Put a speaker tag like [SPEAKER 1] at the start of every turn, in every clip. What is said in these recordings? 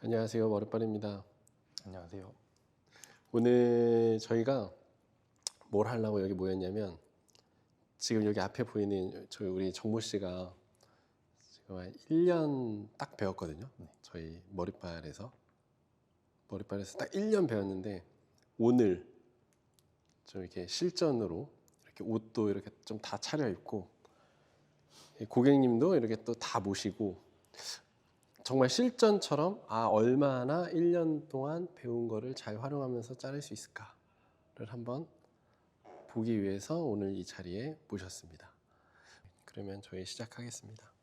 [SPEAKER 1] 안녕하세요 머리빨입니다.
[SPEAKER 2] 안녕하세요.
[SPEAKER 1] 오늘 저희가 뭘 하려고 여기 모였냐면 지금 여기 앞에 보이는 저희 우리 정모 씨가 지금 한 1년 딱 배웠거든요. 저희 머리빨에서 머리빨에서 딱 1년 배웠는데 오늘 좀 이렇게 실전으로 이렇게 옷도 이렇게 좀 다 차려입고 고객님도 이렇게 또 다 모시고 정말 실전처럼 아 얼마나 1년 동안 배운 거를 잘 활용하면서 자를 수 있을까를 한번 보기 위해서 오늘 이 자리에 모셨습니다. 그러면 저희 시작하겠습니다.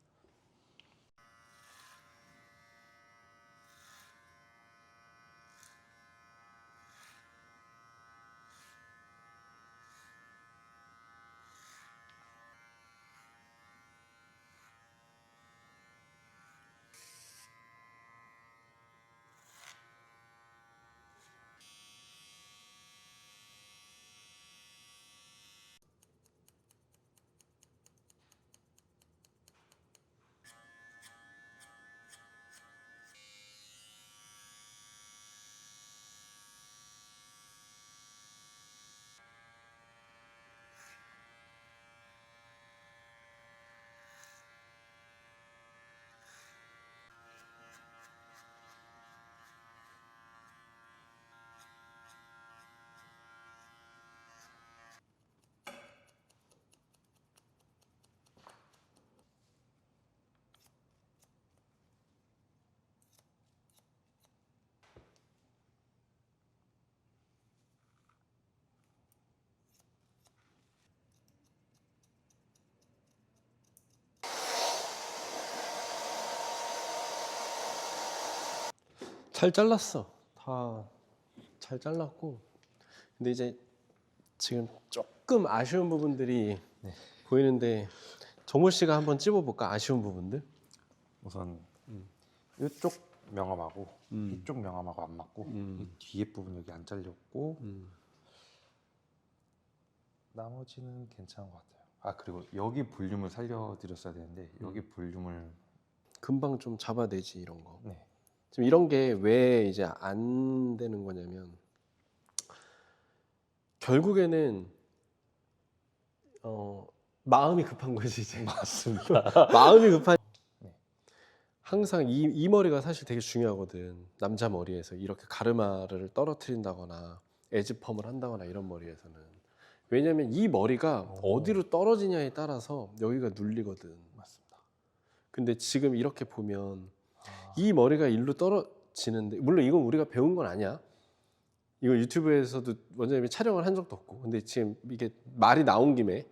[SPEAKER 1] 잘 잘랐어. 다 잘 잘랐고. 근데 이제 지금 조금 아쉬운 부분들이
[SPEAKER 2] 네.
[SPEAKER 1] 보이는데 정모 씨가 한번 찝어볼까? 아쉬운 부분들?
[SPEAKER 2] 우선 이쪽 명암하고
[SPEAKER 1] 음.
[SPEAKER 2] 이쪽 명암하고 안 맞고
[SPEAKER 1] 음.
[SPEAKER 2] 이 뒤에 부분 여기 안 잘렸고
[SPEAKER 1] 음.
[SPEAKER 2] 나머지는 괜찮은 것 같아요. 아 그리고 여기 볼륨을 살려드렸어야 되는데 여기 볼륨을
[SPEAKER 1] 금방 좀 잡아내지 이런 거.
[SPEAKER 2] 네
[SPEAKER 1] 지금 이런 게 왜 이제 안 되는 거냐면 결국에는 어 마음이 급한 거지 이제
[SPEAKER 2] 맞습니다.
[SPEAKER 1] 마음이 급한
[SPEAKER 2] 네.
[SPEAKER 1] 항상 이, 이 머리가 사실 되게 중요하거든 남자 머리에서 이렇게 가르마를 떨어뜨린다거나 에즈펌을 한다거나 이런 머리에서는 왜냐면 이 머리가
[SPEAKER 2] 오.
[SPEAKER 1] 어디로 떨어지냐에 따라서 여기가 눌리거든
[SPEAKER 2] 맞습니다.
[SPEAKER 1] 근데 지금 이렇게 보면
[SPEAKER 2] 아,
[SPEAKER 1] 이 머리가 일로 떨어지는데 물론 이건 우리가 배운 건 아니야. 이거 유튜브에서도 원장님이 촬영을 한 적도 없고 근데 지금 이게 말이 나온 김에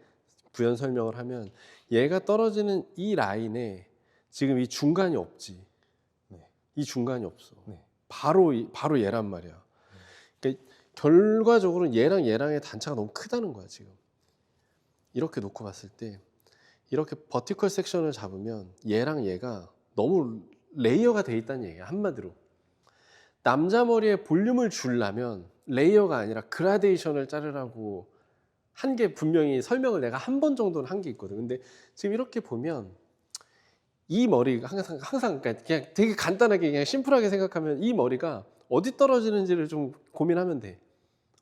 [SPEAKER 1] 부연 설명을 하면 얘가 떨어지는 이 라인에 지금 이 중간이 없지.
[SPEAKER 2] 네.
[SPEAKER 1] 이 중간이 없어.
[SPEAKER 2] 네.
[SPEAKER 1] 바로 이- 바로 얘란 말이야. 그러니까 결과적으로 얘랑 얘랑의 단차가 너무 크다는 거야 지금. 이렇게 놓고 봤을 때 이렇게 버티컬 섹션을 잡으면 얘랑 얘가 너무 레이어가 돼 있다는 얘기야 한마디로. 남자 머리에 볼륨을 주려면 레이어가 아니라 그라데이션을 자르라고 한 게 분명히 설명을 내가 한 번 정도는 한 게 있거든. 근데 지금 이렇게 보면 이 머리가 항상 항상 그러니까 그냥 되게 간단하게 그냥 심플하게 생각하면 이 머리가 어디 떨어지는지를 좀 고민하면 돼.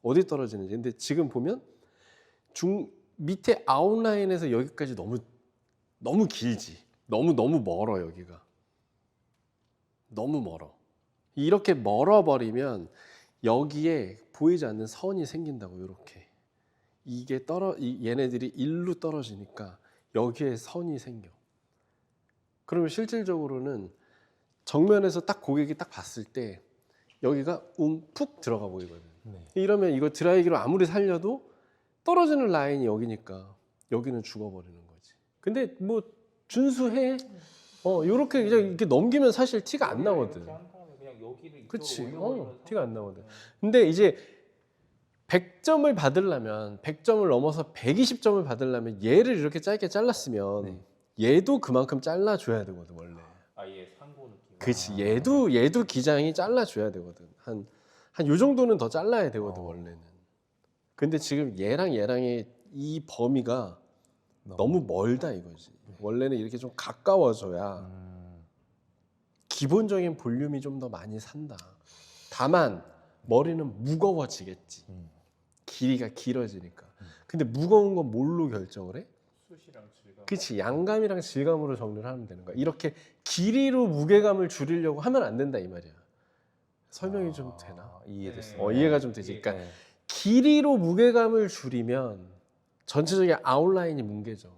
[SPEAKER 1] 어디 떨어지는지. 근데 지금 보면 중 밑에 아웃라인에서 여기까지 너무 너무 길지. 너무 너무 멀어 여기가. 너무 멀어. 이렇게 멀어 버리면 여기에 보이지 않는 선이 생긴다고 이렇게. 이게 떨어 이 얘네들이 일로 떨어지니까 여기에 선이 생겨. 그러면 실질적으로는 정면에서 딱 고객이 딱 봤을 때 여기가 움푹 들어가 보이거든.
[SPEAKER 2] 네.
[SPEAKER 1] 이러면 이거 드라이기로 아무리 살려도 떨어지는 라인이 여기니까 여기는 죽어버리는 거지. 근데 뭐 준수해. 어 요렇게 그냥 이렇게 넘기면 사실 티가 안 나거든.
[SPEAKER 2] 그냥 여기를
[SPEAKER 1] 그치. 어, 티가 안 나거든. 근데 이제 100점을 받으려면 100점을 넘어서 120점을 받으려면 얘를 이렇게 짧게 잘랐으면
[SPEAKER 2] 네.
[SPEAKER 1] 얘도 그만큼 잘라줘야 되거든 원래.
[SPEAKER 2] 아예 상고 느낌.
[SPEAKER 1] 그렇지. 얘도 얘도 기장이 잘라줘야 되거든. 한 한 요 정도는 더 잘라야 되거든
[SPEAKER 2] 어.
[SPEAKER 1] 원래는. 근데 지금 얘랑 얘랑의 이 범위가 너무 멀다 이거지. 원래는 이렇게 좀 가까워져야
[SPEAKER 2] 음,
[SPEAKER 1] 기본적인 볼륨이 좀 더 많이 산다. 다만 머리는 무거워지겠지.
[SPEAKER 2] 음.
[SPEAKER 1] 길이가 길어지니까. 근데 무거운 건 뭘로 결정을 해?
[SPEAKER 3] 질감.
[SPEAKER 1] 그치 양감이랑 질감으로 정리를 하면 되는 거야. 이렇게 길이로 무게감을 줄이려고 하면 안 된다 이 말이야. 설명이 좀 되나?
[SPEAKER 2] 아, 이해됐습니다.
[SPEAKER 1] 어 이해가 좀 되지. 그러니까
[SPEAKER 2] 네.
[SPEAKER 1] 길이로 무게감을 줄이면 전체적인 아웃라인이 뭉개져.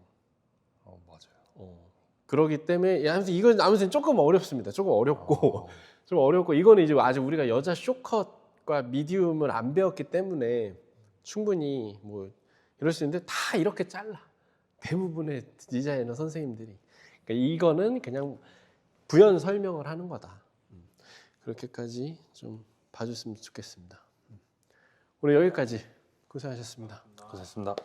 [SPEAKER 2] 어, 맞아요.
[SPEAKER 1] 어. 그러기 때문에 아무튼 이건 아무튼 조금 어렵습니다. 조금 어렵고
[SPEAKER 2] 어,
[SPEAKER 1] 좀 어렵고 이거는 이제 아직 우리가 여자 쇼컷과 미디움을 안 배웠기 때문에 충분히 뭐 이럴 수 있는데 다 이렇게 잘라 대부분의 디자이너 선생님들이 그러니까 이거는 그냥 부연 설명을 하는 거다 음. 그렇게까지 좀 봐줬으면 좋겠습니다 음. 오늘 여기까지 고생하셨습니다.
[SPEAKER 2] 고생했습니다.